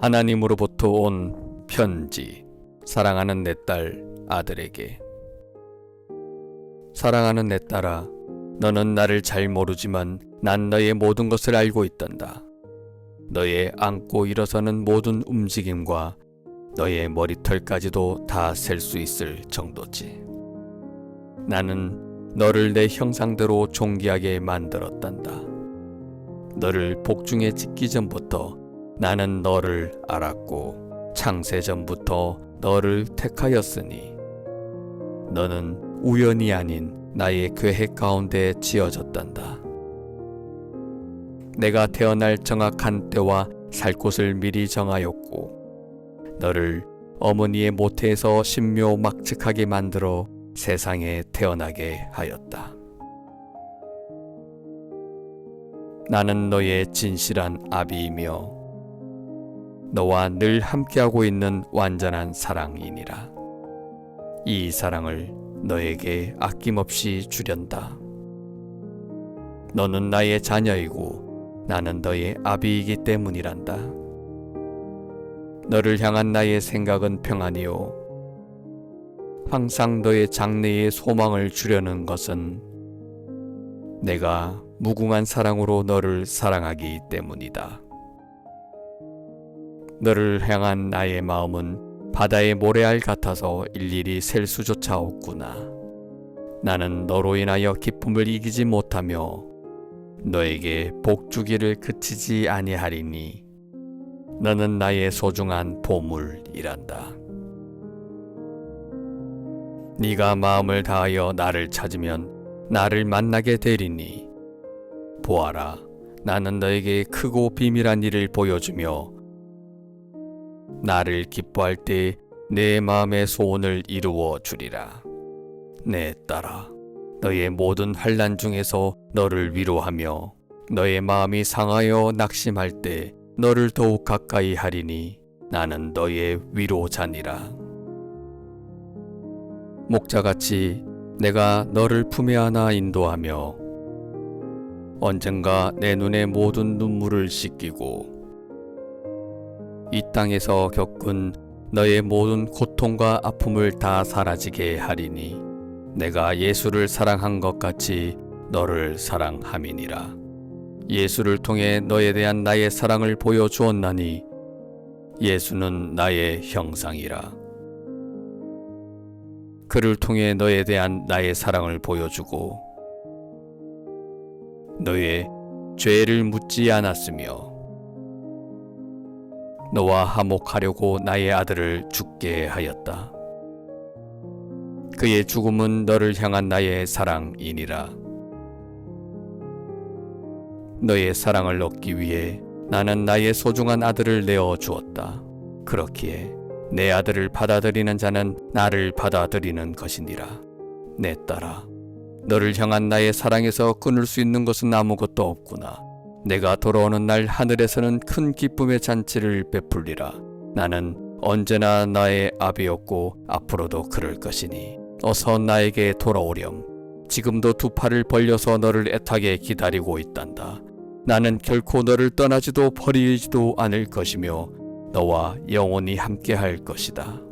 하나님으로부터 온 편지. 사랑하는 내 딸 아들에게. 사랑하는 내 딸아, 너는 나를 잘 모르지만 난 너의 모든 것을 알고 있단다. 너의 안고 일어서는 모든 움직임과 너의 머리털까지도 다 셀 수 있을 정도지. 나는 너를 내 형상대로 존귀하게 만들었단다. 너를 복중에 짓기 전부터 나는 너를 알았고 창세 전부터 너를 택하였으니 너는 우연이 아닌 나의 계획 가운데 지어졌단다. 내가 태어날 정확한 때와 살 곳을 미리 정하였고 너를 어머니의 모태에서 신묘 막측하게 만들어 세상에 태어나게 하였다. 나는 너의 진실한 아비이며 너와 늘 함께하고 있는 완전한 사랑이니라. 이 사랑을 너에게 아낌없이 주련다. 너는 나의 자녀이고 나는 너의 아비이기 때문이란다. 너를 향한 나의 생각은 평안이요. 항상 너의 장래에 소망을 주려는 것은 내가 무궁한 사랑으로 너를 사랑하기 때문이다. 너를 향한 나의 마음은 바다의 모래알 같아서 일일이 셀 수조차 없구나. 나는 너로 인하여 기쁨을 이기지 못하며 너에게 복주기를 그치지 아니하리니 너는 나의 소중한 보물이란다. 네가 마음을 다하여 나를 찾으면 나를 만나게 되리니 보아라 나는 너에게 크고 비밀한 일을 보여주며 나를 기뻐할 때 내 마음의 소원을 이루어 주리라. 내 딸아 너의 모든 환란 중에서 너를 위로하며 너의 마음이 상하여 낙심할 때 너를 더욱 가까이 하리니 나는 너의 위로자니라. 목자같이 내가 너를 품에 안아 인도하며 언젠가 내 눈의 모든 눈물을 씻기고 이 땅에서 겪은 너의 모든 고통과 아픔을 다 사라지게 하리니 내가 예수를 사랑한 것 같이 너를 사랑함이니라. 예수를 통해 너에 대한 나의 사랑을 보여주었나니 예수는 나의 형상이라. 그를 통해 너에 대한 나의 사랑을 보여주고 너의 죄를 묻지 않았으며 너와 화목하려고 나의 아들을 죽게 하였다. 그의 죽음은 너를 향한 나의 사랑이니라. 너의 사랑을 얻기 위해 나는 나의 소중한 아들을 내어 주었다. 그렇기에 내 아들을 받아들이는 자는 나를 받아들이는 것이니라. 내 딸아, 너를 향한 나의 사랑에서 끊을 수 있는 것은 아무것도 없구나. 내가 돌아오는 날 하늘에서는 큰 기쁨의 잔치를 베풀리라. 나는 언제나 나의 아비였고 앞으로도 그럴 것이니 어서 나에게 돌아오렴. 지금도 두 팔을 벌려서 너를 애타게 기다리고 있단다. 나는 결코 너를 떠나지도 버리지도 않을 것이며 너와 영원히 함께할 것이다.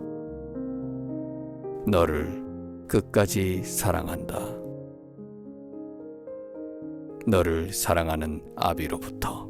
너를 끝까지 사랑한다. 너를 사랑하는 아비로부터.